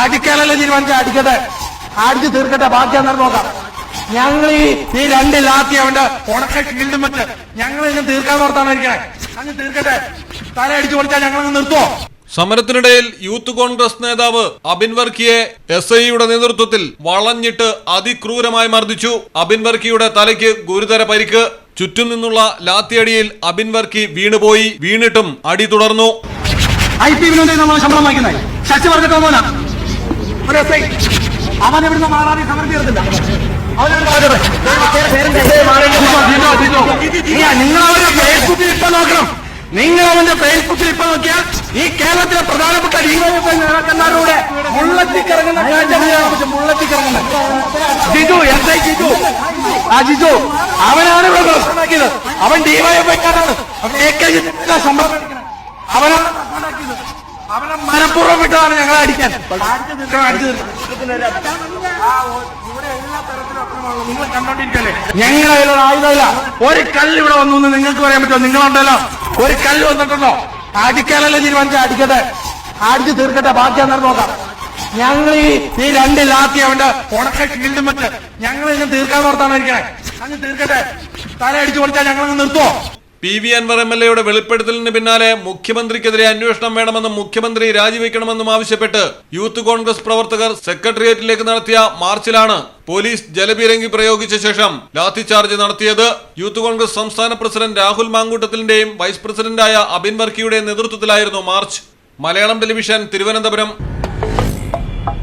അടിക്കാനല്ലേ തീരുമാനിച്ച അടിക്കട്ടെ? അടിച്ച് തീർക്കട്ടെ ബാക്കി അന്നേരം നോക്കാം. ഞങ്ങൾ ഈ ഈ രണ്ട് ലാത്തി അവന്റെ ഉണക്ക ഷീൽഡും വെച്ച് ഞങ്ങൾ ഇതിനെ തീർക്കാൻ ഓർത്താണ് ഇരിക്കണേ. അങ്ങ് തീർക്കട്ടെ. തല അടിച്ചു കൊടുത്താൽ ഞങ്ങൾ അങ്ങ് നിർത്തുവോ? സമരത്തിനിടയിൽ യൂത്ത് കോൺഗ്രസ് നേതാവ് അബിൻ വർക്കിയെ എസ് ഐയുടെ നേതൃത്വത്തിൽ വളഞ്ഞിട്ട് അതിക്രൂരമായി മർദ്ദിച്ചു. അബിൻ വർക്കിയുടെ തലയ്ക്ക് ഗുരുതര പരിക്ക്. ചുറ്റും നിന്നുള്ള ലാത്തിയടിയിൽ അബിൻ വർക്കി വീണുപോയി. വീണിട്ടും അടി തുടർന്നു. ഐ പി വിനോദം ശമ്പളം വാങ്ങിക്കുന്നത് ശശി അവൻ ഇവിടുന്ന് മാറാതെ സമരം തീർത്തില്ല. നിങ്ങൾ അവന്റെ ഫേസ്ബുക്കിൽ ഇപ്പൊ നോക്കണം. നിങ്ങൾ അവന്റെ ഫേസ്ബുക്കിൽ ഇപ്പൊ നോക്കിയാൽ ഈ കേരളത്തിലെ പ്രധാനപ്പെട്ട നേതാക്കന്മാരുടെ മുള്ളത്തിക്കിറങ്ങുന്ന മുള്ളത്തിക്കിറങ്ങുന്ന ജിജു ഐ ജിജു. ആ ജിജു അവനാണ് ഇവിടെ പ്രശ്നമാക്കിയത്. അവൻ ഡിവൈഎഫ്ഐക്കാരാണ് അവൻ എ കെ മേടിക്കണം. അവനാണ് ഉണ്ടാക്കിയത്. അവനെ മനഃപൂർവം വിട്ടതാണ് ഞങ്ങളെ അടിക്കാൻ. നിങ്ങൾ കണ്ടോണ്ടിരിക്കല്ലേ? ആയുധമില്ല. ഒരു കല്ല് ഇവിടെ വന്നു എന്ന് നിങ്ങൾക്ക് പറയാൻ പറ്റുമോ? നിങ്ങളുണ്ടല്ലോ. ഒരു കല്ല് വന്നിട്ടുണ്ടോ? അടിക്കാനല്ലേ തീരുമാനിച്ച അടിക്കട്ടെ. അടിച്ച് തീർക്കട്ടെ. ബാക്കി അന്നേരം നോക്കാം. ഞങ്ങൾ ഈ രണ്ട് ലാത്തി അവന്റെ ഉണക്ക ഷീൽഡും വെച്ച് ഞങ്ങൾ ഇതിനെ തീർക്കാൻ ഓർത്താണ് ഇരിക്കണേ? അങ്ങ് തീർക്കട്ടെ. തല അടിച്ചു കൊടുത്താൽ ഞങ്ങൾ അങ്ങ് നിർത്തുവോ? P V Anvar M L എയുടെ വെളിപ്പെടുത്തലിന് പിന്നാലെ മുഖ്യമന്ത്രിക്കെതിരെ അന്വേഷണം വേണമെന്നും മുഖ്യമന്ത്രി രാജിവെക്കണമെന്നും ആവശ്യപ്പെട്ട് യൂത്ത് കോൺഗ്രസ് പ്രവർത്തകർ സെക്രട്ടേറിയറ്റിലേക്ക് നടത്തിയ മാർച്ചിലാണ് പോലീസ് ജലപീരങ്കി പ്രയോഗിച്ച ശേഷം ലാത്തിചാർജ് നടത്തിയത്. യൂത്ത് കോൺഗ്രസ് സംസ്ഥാന പ്രസിഡന്റ് രാഹുൽ മാങ്കൂട്ടത്തിലിന്റെയും വൈസ് പ്രസിഡന്റായ അബിൻ വർക്കിയുടെ നേതൃത്വത്തിലായിരുന്നു മാർച്ച്. മലയാളം ടെലിവിഷൻ തിരുവനന്തപുരം.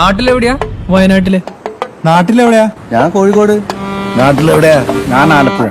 നാട്ടിലെവിടെയാ? വയനാട്ടിൽ. നാട്ടിലെവിടെയാ? ഞാൻ കോഴിക്കോട്. നാട്ടിലെവിടെയാ? ഞാൻ ആലപ്പുഴ.